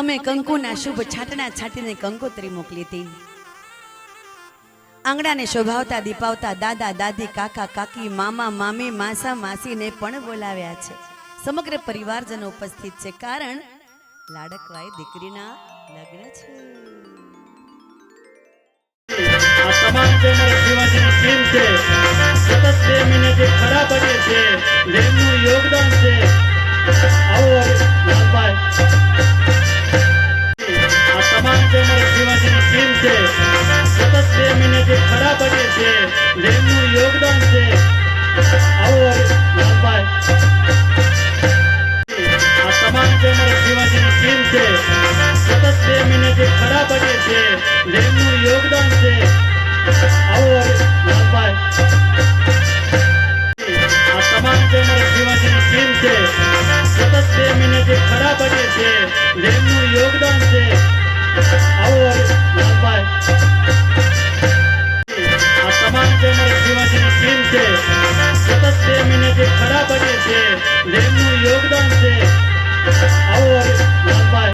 અમે કંકુના શુભ છાંટણા છાંટીને કંકોત્રી મોકલી હતી. આંગણાને શોભાવતા દીપાવતા દાદા દાદી કાકા કાકી મામા મામી માસા માસીને પણ બોલાવ્યા છે. સમગ્ર પરિવારજનો ઉપસ્થિત છે કારણ લાડકવાઈ દીકરીના લગ્ન છે. આ તમામ જે મારા શિવાજીની ટીમ છે. સતત બે મહિને જે ખરા બને છે યોગદાન છે. સતત બે જે ખરા બને છે. જેમનું યોગદાન છે. સતત બે મહિને જે ખરાબ છે